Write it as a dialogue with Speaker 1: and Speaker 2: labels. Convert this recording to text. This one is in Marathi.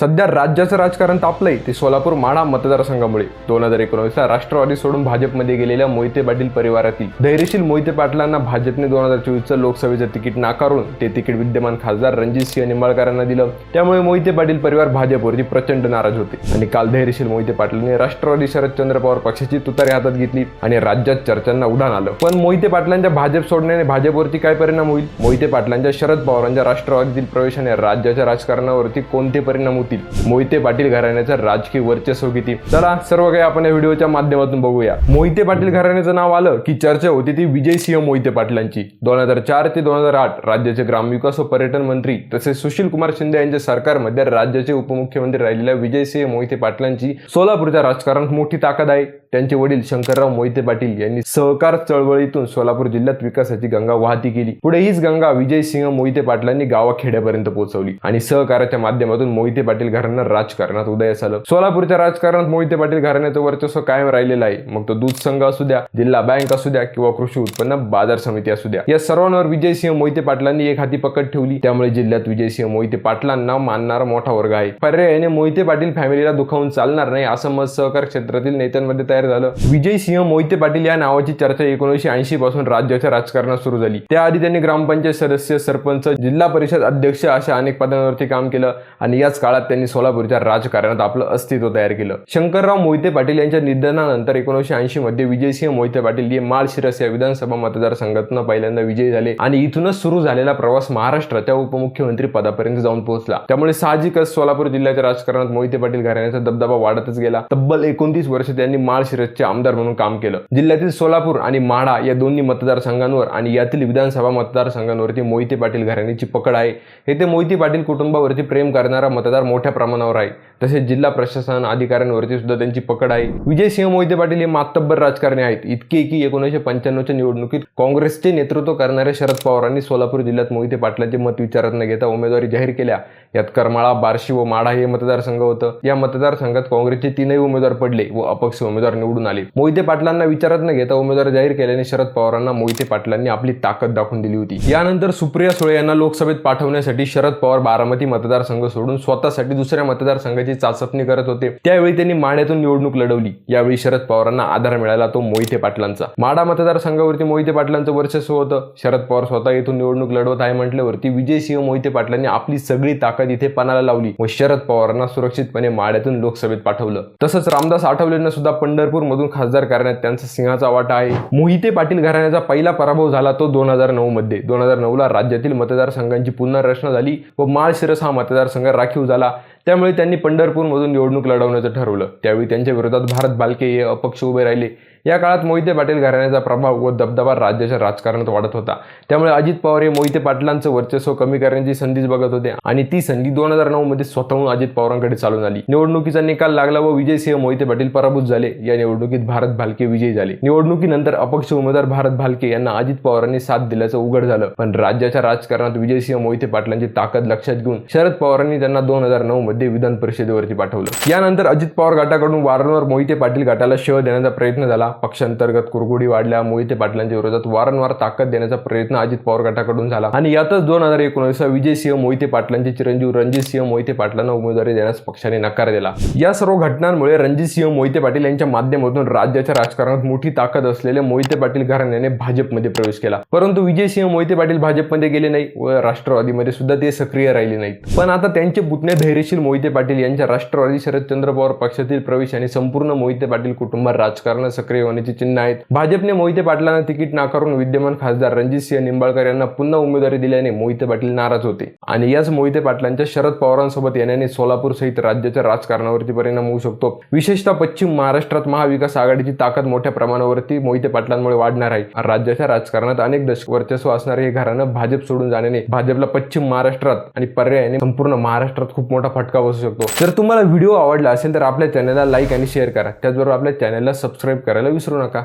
Speaker 1: सध्या राज्याचं राजकारण तापलंय ते सोलापूर माढा मतदारसंघामुळे. दोन हजार एकोणवीसला राष्ट्रवादी सोडून भाजपमध्ये गेलेल्या मोहिते पाटील परिवारातील धैर्यशील मोहिते पाटलांना भाजपने दोन हजार चोवीसचं लोकसभेचं तिकीट नाकारून ते तिकीट विद्यमान खासदार रणजित सिंह निंबाळकरांना दिलं. त्यामुळे मोहिते पाटील परिवार भाजपवरती प्रचंड नाराज होते. आणि काल धैर्यशील मोहिते पाटलांनी राष्ट्रवादी शरदचंद्र पवार पक्षाची तुतारी हातात घेतली आणि राज्यात चर्चांना उडाण आलं. पण मोहिते पाटलांच्या भाजप सोडण्याने भाजपवरती काय परिणाम होईल? मोहिते पाटलांच्या शरद पवारांच्या राष्ट्रवादीतील प्रवेशाने राज्याच्या राजकारणावरती कोणते परिणाम होतील. मोहिते पाटील घराण्याचं राजकीय वर्चस्व किती? चला सर्व काही आपण या व्हिडिओच्या माध्यमातून बघूया. मोहिते पाटील घराण्याचं नाव आलं की चर्चा होती ती विजयसिंह मोहिते पाटलांची. दोन हजार चार ते दोन हजार आठ राज्याचे ग्रामविकास व पर्यटन मंत्री तसेच सुशील कुमार शिंदे यांच्या सरकारमध्ये राज्याचे उपमुख्यमंत्री राहिलेल्या विजयसिंह मोहिते पाटलांची सोलापूरच्या राजकारणात मोठी ताकद आहे. त्यांचे वडील शंकरराव मोहिते पाटील यांनी सहकार चळवळीतून सोलापूर जिल्ह्यात विकासाची गंगा वाहती केली. पुढे हीच गंगा विजयसिंह मोहिते पाटलांनी गावाखेड्यापर्यंत पोहोचवली आणि सहकाराच्या माध्यमातून मोहिते पाटील घराणं राजकारणात उदयास आलं. सोलापूरच्या राजकारणात मोहिते पाटील घराण्याचं वर्चस्व कायम राहिलेलं आहे. मग तो दूध संघ असू द्या जिल्हा बँक असू द्या किंवा कृषी उत्पन्न बाजार समिती असू द्या. या सर्वांवर विजयसिंह मोहिते पाटलांनी एक हाती पकड ठेवली. त्यामुळे जिल्ह्यात विजयसिंह मोहिते पाटलांना मानणारा मोठा वर्ग आहे. पर्यायाने मोहिते पाटील फॅमिलीला दुखावून चालणार नाही असं मत सहकार क्षेत्रातील नेत्यांमध्ये तयार झालं. विजय सिंह मोहिते पाटील या नावाची चर्चा एकोणीसशे ऐंशी पासून राज्याच्या राजकारणात सुरू झाली. त्याआधी त्यांनी ग्रामपंचायत सदस्य सरपंच जिल्हा परिषद अध्यक्ष अशा अनेक पदांवरती काम केलं आणि याच काळात त्यांनी सोलापूरच्या राजकारणात आपलं अस्तित्व तयार केलं. शंकरराव मोहिते पाटील यांच्या निधनानंतर एकोणीसशे ऐंशी मध्ये विजयसिंह मोहिते पाटील हे माळशिरस या विधानसभा मतदारसंघातून पहिल्यांदा विजयी झाले आणि इथूनच सुरू झालेला प्रवास महाराष्ट्राच्या उपमुख्यमंत्री पदापर्यंत जाऊन पोहोचला. त्यामुळे साहजिकच सोलापूर जिल्ह्याच्या राजकारणात मोहिते पाटील घराण्याचा दबदबा वाढतच गेला. तब्बल एकोणतीस वर्ष त्यांनी माळशिरसचे आमदार म्हणून काम केलं. जिल्ह्यातील सोलापूर आणि माढा या दोन्ही मतदारसंघांवर आणि यातील विधानसभा मतदारसंघांवरती मोहिते पाटील घराण्याची पकड आहे. येथे मोहिते पाटील कुटुंबावरती प्रेम करणारा मतदार मोठ्या प्रमाणावर आहे. तसेच जिल्हा प्रशासन अधिकाऱ्यांवरती सुद्धा त्यांची पकड आहे. विजयसिंह मोहिते पाटील हे मातब्बर राजकारणी आहेत. इतके की एकोणीसशे पंच्याण्णवच्या निवडणुकीत काँग्रेसचे नेतृत्व करणाऱ्या शरद पवारांनी सोलापूर जिल्ह्यात मोहिते पाटलांचे मत विचारात न घेता उमेदवारी जाहीर केल्या. यात करमाळा बार्शी व माढा हे मतदारसंघ होतं. या मतदारसंघात काँग्रेसचे तीनही उमेदवार पडले व अपक्ष उमेदवार निवडून आले. मोहिते पाटलांना विचारत न घेता उमेदवार जाहीर केल्याने शरद पवारांना मोहिते पाटलांनी आपली ताकद दाखवून दिली होती. यानंतर सुप्रिया सुळे यांना लोकसभेत पाठवण्यासाठी शरद पवार बारामती मतदारसंघ सोडून स्वतःसाठी दुसऱ्या मतदारसंघाची चाचपणी करत होते. त्यावेळी त्यांनी माढ्यातून निवडणूक लढवली. यावेळी शरद पवारांना आधार मिळाला तो मोहिते पाटलांचा. माडा मतदारसंघावरती मोहिते पाटलांचं वर्चस्व होतं. शरद पवार स्वतः येथून निवडणूक लढवत आहे म्हटल्यावरती विजयसिंह मोहिते पाटलांनी आपली सगळी ताकद इथे पणाला लावली व शरद पवारांना सुरक्षितपणे माढ्यातून लोकसभेत पाठवलं. तसंच रामदास आठवलेंना सुद्धा पंढर पंढरपूरमधून खासदार करण्यात त्यांचा सिंहाचा वाटा आहे. मोहिते पाटील घराण्याचा पहिला पराभव झाला तो दोन हजार नऊ मध्ये दोन हजार नऊ ला राज्यातील मतदारसंघांची पुन्हा रचना झाली व माळशिरस हा मतदारसंघ राखीव झाला. त्यामुळे त्यांनी पंढरपूरमधून निवडणूक लढवण्याचं ठरवलं. त्यावेळी त्यांच्या विरोधात भारत बालके हे अपक्ष उभे राहिले. या काळात मोहिते पाटील घराण्याचा प्रभाव व दबदबा राज्याच्या राजकारणात वाढत होता. त्यामुळे अजित पवार हे मोहिते पाटलांचं वर्चस्व कमी करण्याची संधीच बघत होते आणि ती संधी दोन हजार नऊ मध्ये स्वतःहून अजित पवारांकडे चालून आली. निवडणुकीचा निकाल लागला व विजय सिंह मोहिते पाटील पराभूत झाले. या निवडणुकीत भारत भालके विजयी झाले. निवडणुकीनंतर अपक्ष उमेदवार भारत भालके यांना अजित पवारांनी साथ दिल्याचं उघड झालं. पण राज्याच्या राजकारणात विजयसिंह मोहिते पाटलांची ताकद लक्षात घेऊन शरद पवारांनी त्यांना दोन हजार नऊ मध्ये विधान परिषदेवरती पाठवलं. यानंतर अजित पवार गटाकडून वारंवार मोहिते पाटील गटाला शह देण्याचा प्रयत्न झाला. पक्षांतर्गत कुरगुडी वाढल्या मोहिते पाटलांच्या विरोधात वारंवार ताकद देण्याचा प्रयत्न अजित पवार गटाकडून झाला. आणि यातच दोन हजार एकोणीसला विजयसिंह मोहिते पाटलांचे चिरंजीव रणजितसिंह मोहिते पाटलांना उमेदवारी देण्यास पक्षाने नकार दिला. या सर्व घटनांमुळे रणजितसिंह मोहिते पाटील यांच्या माध्यमातून राज्याच्या राजकारणात मोठी ताकद असलेले मोहिते पाटील घराण्याने भाजपमध्ये प्रवेश केला. परंतु विजय सिंह मोहिते पाटील भाजपमध्ये गेले नाही व राष्ट्रवादीमध्ये सुद्धा ते सक्रिय राहिले नाहीत. पण आता त्यांचे पुतणे धैर्यशील मोहिते पाटील यांच्या राष्ट्रवादी शरदचंद्र पवार पक्षातील प्रवेश आणि संपूर्ण मोहिते पाटील कुटुंबात राजकारणात सक्रिय होण्याची चिन्ह आहेत. भाजपने मोहिते पाटलांना तिकीट नाकारून विद्यमान खासदार रणजित सिंह निंबाळकर यांना पुन्हा उमेदवारी दिल्याने मोहिते पाटील नाराज होते. आणि याच मोहिते पाटलांच्या शरद पवारांसोबत येण्याने सोलापूर सहित राज्याच्या राजकारणावरती परिणाम होऊ शकतो. विशेषतः पश्चिम महाराष्ट्रात महाविकास आघाडीची ताकद मोठ्या प्रमाणावरती मोहिते पाटलांमुळे वाढणार आहे. राज्याच्या राजकारणात अनेक दशक वर्चस्व असणारे हे घराणं भाजप सोडून जाण्याने भाजपला पश्चिम महाराष्ट्रात आणि पर्यायाने संपूर्ण महाराष्ट्रात खूप मोठा फटका बसू शकतो. जर तुम्हाला व्हिडिओ आवडला असेल तर आपल्या चॅनलला लाईक आणि शेअर करा. त्याचबरोबर आपल्या चॅनलला सबस्क्राईब करायला voy a.